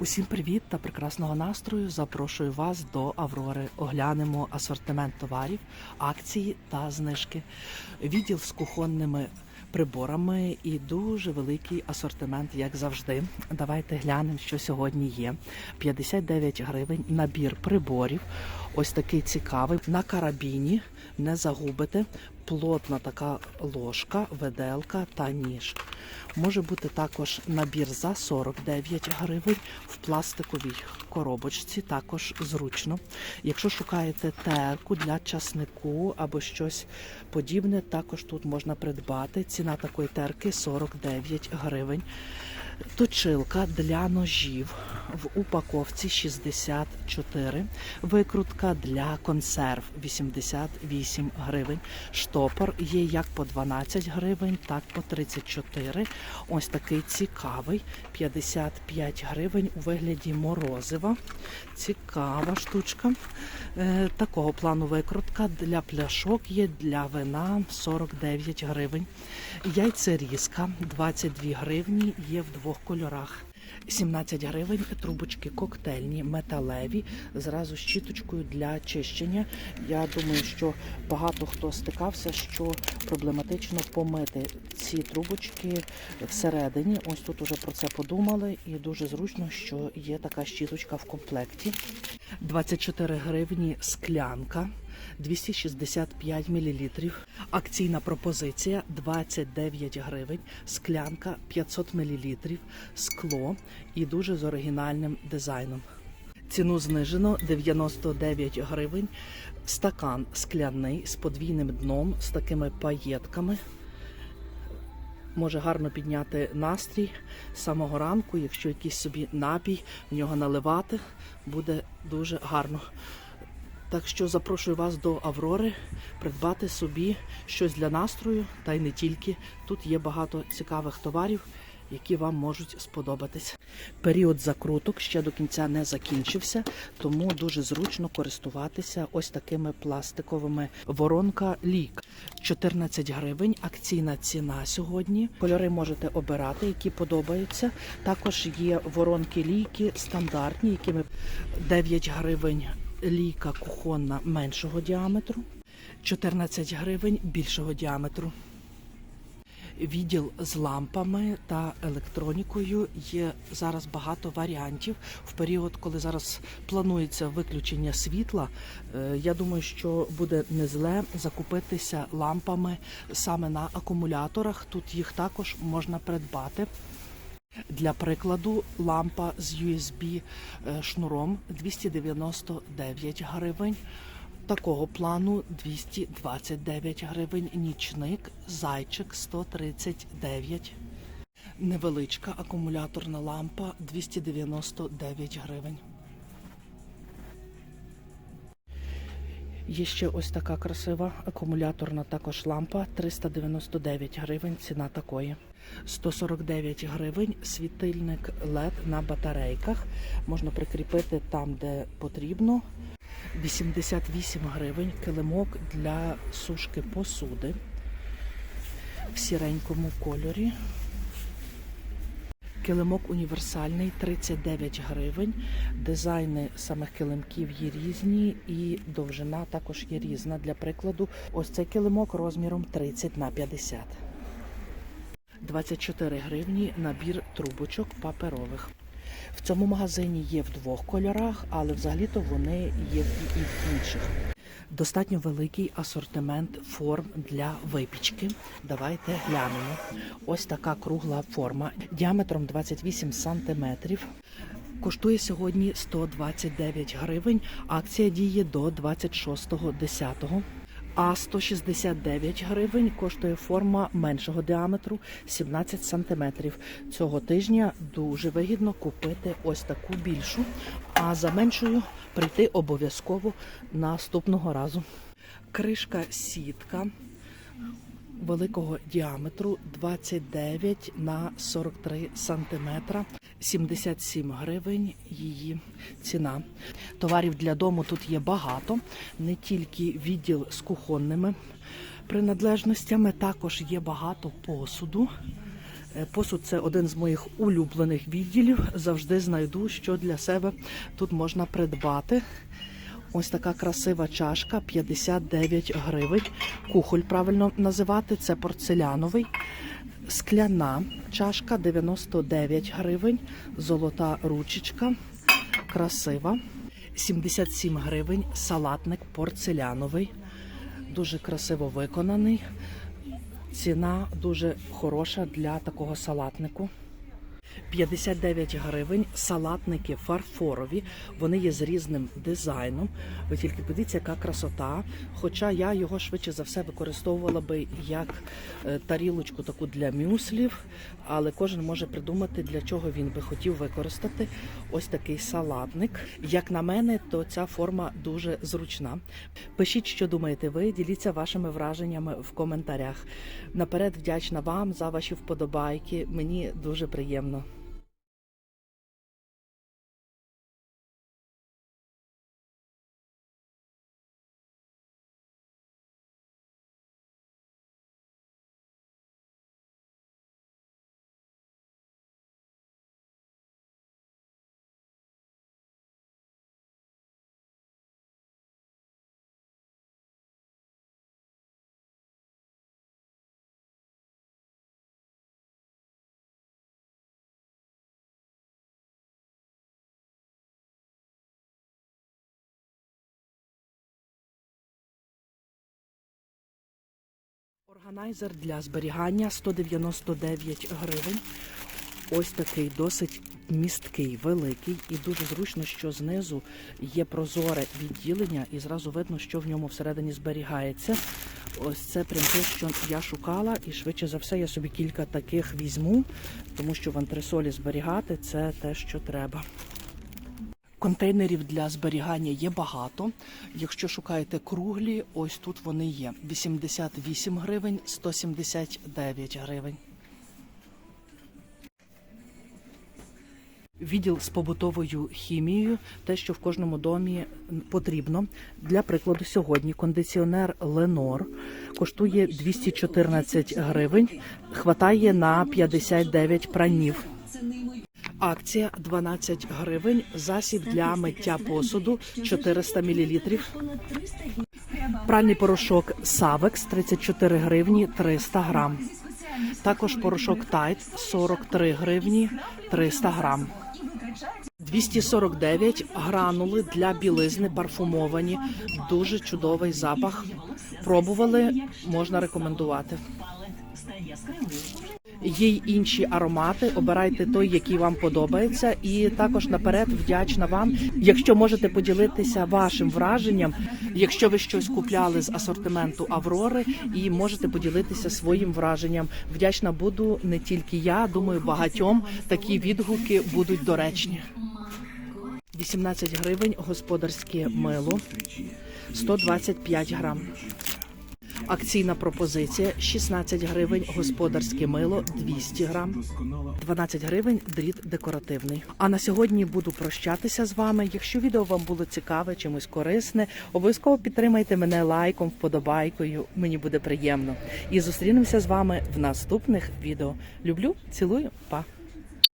Усім привіт та прекрасного настрою. Запрошую вас до Аврори. Оглянемо асортимент товарів, акції та знижки. Відділ з кухонними приборами і дуже великий асортимент, як завжди. Давайте глянемо, що сьогодні є. 59 гривень набір приборів. Ось такий цікавий. На карабіні не загубите. Плотна така ложка, веделка та ніж. Може бути також набір за 49 гривень в пластиковій коробочці, також зручно. Якщо шукаєте терку для часнику або щось подібне, також тут можна придбати. Ціна такої терки 49 гривень. Точилка для ножів в упаковці 64, викрутка для консерв 88 гривень. Штопор є як по 12 гривень, так по 34. Ось такий цікавий 55 гривень у вигляді морозива. Цікава штучка. Е, Такого плану викрутка для пляшок є для вина 49 гривень. Яйцерізка 22 гривні є в двох кольорах. 17 гривень трубочки коктейльні, металеві, зразу з щіточкою для чищення. Я думаю, що багато хто стикався, що проблематично помити ці трубочки всередині. Ось тут уже про це подумали, і дуже зручно, що є така щіточка в комплекті. 24 гривні склянка. 265 мл. Акційна пропозиція 29 гривень, склянка 500 мл, скло і дуже з оригінальним дизайном. Ціну знижено 99 гривень. Стакан скляний з подвійним дном, з такими паєтками. Може гарно підняти настрій з самого ранку, якщо якийсь собі напій в нього наливати, буде дуже гарно. Так що запрошую вас до Аврори придбати собі щось для настрою, та й не тільки. Тут є багато цікавих товарів, які вам можуть сподобатись. Період закруток ще до кінця не закінчився, тому дуже зручно користуватися ось такими пластиковими воронка лік. 14 гривень, акційна ціна сьогодні. Кольори можете обирати, які подобаються. Також є воронки лійки стандартні, якими 9 гривень лійка кухонна меншого діаметру, 14 гривень більшого діаметру. Відділ з лампами та електронікою є зараз багато варіантів. В період, коли зараз планується виключення світла, е, я думаю, що буде не зле закупитися лампами саме на акумуляторах. Тут їх також можна придбати. Для прикладу, лампа з USB е, шнуром 299 гривень. Такого плану 229 гривень. Нічник, зайчик 139. Невеличка акумуляторна лампа 299 гривень. Є ще ось така красива акумуляторна також лампа 399 гривень. Ціна такої. 149 гривень світильник LED на батарейках. Можна прикріпити там, де потрібно. 88 гривень килимок для сушки посуди в сіренькому кольорі. Килимок універсальний 39 гривень. Дизайни самих килимків є різні, і довжина також є різна. Для прикладу, ось цей килимок розміром 30 на 50. 24 гривні набір трубочок паперових. В цьому магазині є в двох кольорах, але взагалі-то вони є і в інших. Достатньо великий асортимент форм для випічки. Давайте глянемо. Ось така кругла форма діаметром 28 сантиметрів. Коштує сьогодні 129 гривень. Акція діє до 26.10. А 169 гривень коштує форма меншого діаметру 17 сантиметрів. Цього тижня дуже вигідно купити ось таку більшу, а за меншою прийти обов'язково наступного разу. Кришка сітка великого діаметру 29 на 43 сантиметра. 77 гривень її ціна. Товарів для дому тут є багато, не тільки відділ з кухонними принадлежностями, також є багато посуду. Е, Посуд це один з моїх улюблених відділів. Завжди знайду, що для себе тут можна придбати. Ось така красива чашка 59 гривень. Кухоль правильно називати, це порцеляновий. Скляна чашка 99 гривень. Золота ручечка. Красива. 77 гривень. Салатник порцеляновий. Дуже красиво виконаний. Ціна дуже хороша для такого салатнику. 59 гривень, салатники фарфорові. Вони є з різним дизайном. Ви тільки подивіться, яка красота. Хоча я його швидше за все використовувала би як е, тарілочку таку для мюслів, але кожен може придумати, для чого він би хотів використати ось такий салатник. Як на мене, то ця форма дуже зручна. Пишіть, що думаєте ви, діліться вашими враженнями в коментарях. Наперед вдячна вам за ваші вподобайки. Мені дуже приємно. Органайзер для зберігання 199 гривень. Ось такий досить місткий, великий і дуже зручно, що знизу є прозоре відділення, і зразу видно, що в ньому всередині зберігається. Ось це прям те, що я шукала, і швидше за все я собі кілька таких візьму, тому що в антресолі зберігати це те, що треба. Контейнерів для зберігання є багато. Якщо шукаєте круглі, ось тут вони є: 88 гривень, 179 гривень. Відділ з побутовою хімією, те, що в кожному домі потрібно. Для прикладу, сьогодні кондиціонер Ленор коштує 214 гривень, хватає на 59 пранів. Акція 12 гривень, засіб для миття посуду 400 мл. Пральний порошок Савекс 34 гривні 300 грам. Також порошок Тайт 43 гривні 300 грам. 249 гранули для білизни парфумовані. Дуже чудовий запах. Пробували, можна рекомендувати. Є й інші аромати. Обирайте той, який вам подобається, і також наперед вдячна вам. Якщо можете поділитися вашим враженням, якщо ви щось купляли з асортименту Аврори, і можете поділитися своїм враженням. Вдячна буду не тільки я, думаю, багатьом такі відгуки будуть доречні. 18 гривень господарське мило, 125 грам. Акційна пропозиція 16 гривень господарське мило 200 грам, 12 гривень дріт декоративний. А на сьогодні буду прощатися з вами. Якщо відео вам було цікаве, чимось корисне, обов'язково підтримайте мене лайком, вподобайкою. Мені буде приємно. І зустрінемося з вами в наступних відео. Люблю, цілую, па.